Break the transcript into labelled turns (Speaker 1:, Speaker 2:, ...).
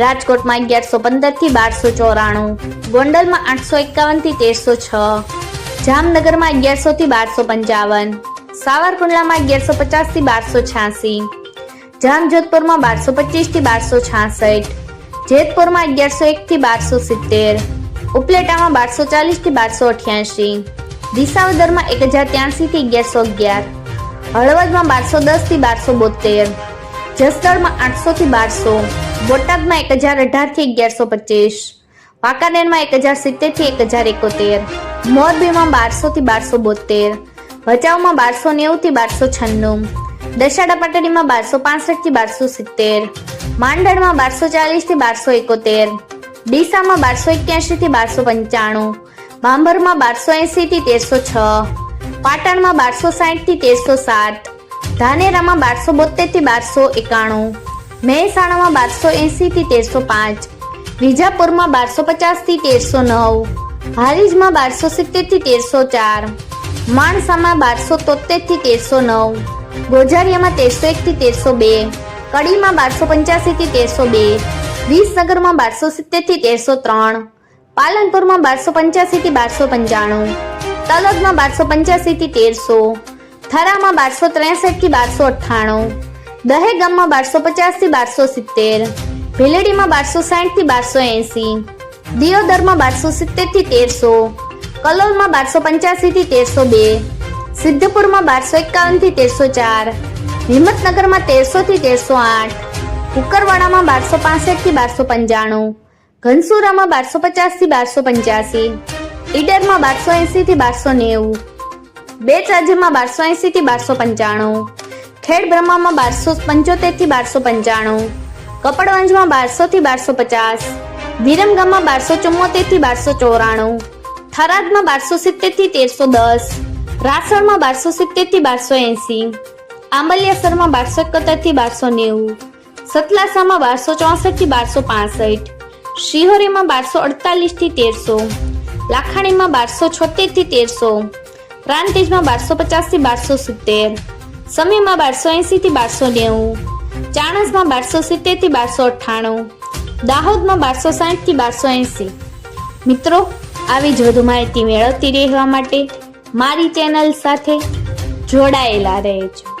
Speaker 1: રાજકોટમાં અગિયારસો પંદરથી બારસો ચોરાણું, ગોંડલમાં આઠસો એકાવનથી તેરસો છ જામનગરમાં અગિયારસો થી બારસો પંચાવન, સાવરકુંડલામાં અગિયારસો પચાસથી બારસો છ્યાસી જામજોધપુરમાં બારસો પચીસથી બારસો છાસઠ જેતપુરમાં અગિયારસો એક થી બારસો સિત્તેર ઉપલેટામાં બારસો ચાલીસથી બારસો અઠ્યાસી દિસાવદરમાં એક હજાર ત્યાસી થી અગિયારસો અગિયાર હળવદમાં બારસો દસથી બારસો બોતેર જસદણમાં આઠસો થી બારસો બોટાદમાં એક હજાર અઢારથી અગિયારસો પચીસ. વાંકાનેરમાં એક હજાર સિત્તેરથી એક હજાર એકોતેર. મોરબીમાં બારસો થી બારસો બોતેર. ભચાઉમાં બારસો નેવું થી બારસો છન્નું. દશાડા પાટડીમાં બારસો પાસઠથી બારસો સિત્તેર. માંડળમાં બારસો ચાલીસથી બારસો એકોતેર. ડીસામાં બારસો એક્યાસી થી બારસો પંચાણું. બાંભરમાં બારસો એંસીથી તેરસો છ. પાટણમાં બારસો સાઠથી તેરસો સાત. ધાનેરામાં બારસો બોતેરથી બારસો એકાણું. મહેસાણામાં બારસો એંસીથી તેરસો પાંચ. વિજાપુરમાં બારસો પચાસથી તેરસો નવ. હારીજમાં બારસો સિત્તેરથી તેરસો ચાર. માણસામાં બારસો તોતેરથી તેરસો નવ. ગોઝારિયામાં તેરસો એક થી તેરસો બે. કડીમાં બારસો પંચ્યાસી થી તેરસો બે. વિસનગરમાં બારસો સિત્તેરથી તેરસો ત્રણ. પાલનપુરમાં બારસો પંચ્યાસી થી બારસો પંચાણું. તલગમાં બારસો પંચ્યાસી થી તેરસો. થરામાં બારસો ત્રેસઠથી બારસો અઠ્ઠાણું. દહેગામમાં બારસો પચાસથી બારસો સિત્તેર, ભેલેડીમાં બારસો સાઠથી બારસો એંસી, દિયોદરમાં બારસો સિત્તેરથી તેરસો, કલોલમાં બારસો પંચ્યાસી થી તેરસો બે, સિદ્ધપુરમાં બારસો એકાવનથી તેરસો ચાર, હિંમતનગરમાં તેરસો થી તેરસો આઠ કુકરવાડામાં બારસો પાસઠથી બારસો પંચાણું, ઘનસુરામાં બારસો પચાસથી બારસો પંચ્યાસી, ઈડરમાં બારસો એસી થી બારસો નેવું બે રાજ્યમાં બારસો એસી થી બારસો પંચાણું ખેડ બ્રહ્મામાં બારસો પંચોતેરથી બારસો પંચાણું કપડવંજમાં બારસો થી બારસો પચાસ, વિરમગામમાં બારસો ચુમ્મોતેરથી બારસો ચોરાણું, થરાદમાં બારસો સિત્તેરથી તેરસો દસ, રાસણમાં બારસો સિત્તેરથી બારસો એંસી, આંબલિયાસરમાં બારસો એકોતેરથી બારસો નેવું, સતલાસામાં બારસો ચોસઠથી બારસો પાસઠ, શિહોરીમાં બારસો અડતાલીસથી તેરસો, લાખાણીમાં બારસો છોતેરથી તેરસો, પ્રાંતિજમાં બારસો પચાસથી બારસો સિત્તેર સમીમાં બારસો એંસી થી બારસો નેવું, ચાણસમાં બારસો સિત્તેરથી બારસો અઠ્ઠાણું, દાહોદમાં બારસો સાઠથી બારસો એંસી મિત્રો, આવી જ વધુ માહિતી મેળવતી રહેવા માટે મારી ચેનલ સાથે જોડાયેલા રહેજો.